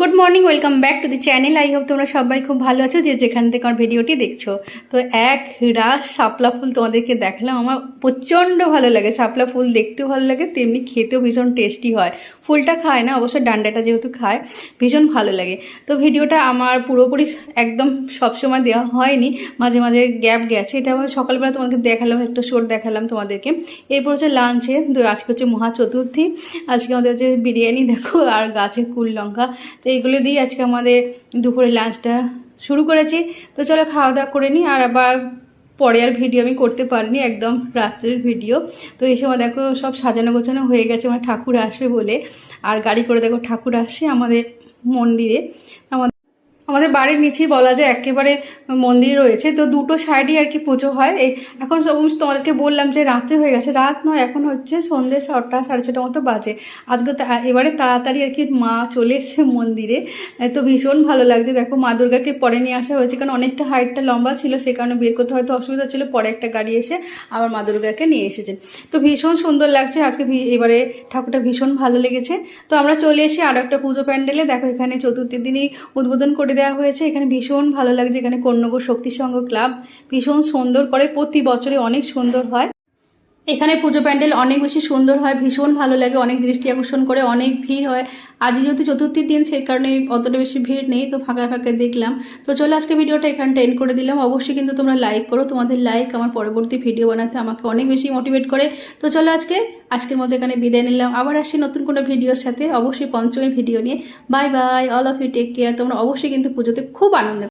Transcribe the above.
Good morning welcome back to the channel I hope তোমরা সবাই খুব ভালো আছো, যে যেখান থেকে আমার ভিডিওটি দেখছ। তো এক রাস শাপলা ফুল তোমাদেরকে দেখালাম, আমার প্রচণ্ড ভালো লাগে। শাপলা ফুল দেখতেও ভালো লাগে, তেমনি খেতেও ভীষণ টেস্টি হয়। ফুলটা খায় না, অবশ্য ডান্ডাটা যেহেতু খায়, ভীষণ ভালো লাগে। তো ভিডিওটা আমার পুরোপুরি একদম সবসময় দেওয়া হয়নি, মাঝে মাঝে গ্যাপ গেছে। এটা আমার সকালবেলা তোমাদেরকে দেখালাম, একটা শোর দেখালাম তোমাদেরকে। এরপর হচ্ছে লাঞ্চে আজকে হচ্ছে মহা চতুর্থী। আজকে আমাদের হচ্ছে বিরিয়ানি, দেখো, আর গাছের কুল লঙ্কা। তো এইগুলো দিয়ে আজকে আমাদের দুপুরে লাঞ্চটা শুরু করেছি। তো চলো খাওয়া দাওয়া করে নিই, আর আবার পরে আর ভিডিও আমি করতে পারিনি, একদম রাত্রের ভিডিও তো এই সময় দেখো সব সাজানো গোছানো হয়ে গেছে, আমার ঠাকুর আসবে বলে। আর গাড়ি করে দেখো ঠাকুর আসছে আমাদের মন্দিরে। আমাদের আমাদের বাড়ির নিচেই বলা যায় একেবারে মন্দির রয়েছে। তো দুটো সাইডই আর কি পুজো হয়। এখন সব তোমাদেরকে বললাম যে রাতে হয়ে গেছে। রাত নয়, এখন হচ্ছে সন্ধ্যে ছটা, সাড়ে ছটা মতো বাজে। আজকে এবারে তাড়াতাড়ি আর কি মা চলে এসছে মন্দিরে। তো ভীষণ ভালো লাগছে। দেখো মা দুর্গাকে পরে নিয়ে আসা হয়েছে। কারণ অনেকটা হাইটটা লম্বা ছিল, সে কারণে বের করতে হয়তো অসুবিধা ছিল। পরে একটা গাড়ি এসে আবার মা দুর্গাকে নিয়ে এসেছে। তো ভীষণ সুন্দর লাগছে। আজকে এবারে ঠাকুরটা ভীষণ ভালো লেগেছে। তো আমরা চলে এসে আরও একটা পুজো প্যান্ডেলে। দেখো এখানে চতুর্থীর দিনই উদ্বোধন করে দেওয়া হয়েছে। এখানে ভীষণ ভালো লাগছে। এখানে কন্যগর শক্তিসংঘ ক্লাব ভীষণ সুন্দর করে প্রতি বছরে অনেক সুন্দর হয়। এখানে পুজো প্যান্ডেল অনেক বেশি সুন্দর হয়, ভীষণ ভালো লাগে, অনেক দৃষ্টি আকর্ষণ করে, অনেক ভিড় হয়। আজ যেহেতু চতুর্থীর দিন, সেই কারণে অতটা বেশি ভিড় নেই, তো ফাঁকা ফাঁকা দেখলাম। তো চলো আজকে ভিডিওটা এখানটা এন্ড করে দিলাম। অবশ্যই কিন্তু তোমরা লাইক করো, তোমাদের লাইক আমার পরবর্তী ভিডিও বানাতে আমাকে অনেক বেশি মোটিভেট করে। তো চলো আজকে, আজকের মধ্যে এখানে বিদায় নিলাম। আবার আসছি নতুন কোনো ভিডিওর সাথে। অবশ্যই পঞ্চমী ভিডিও নিয়ে। Bye bye all of you take care তোমরা অবশ্যই কিন্তু পুজোতে খুব আনন্দ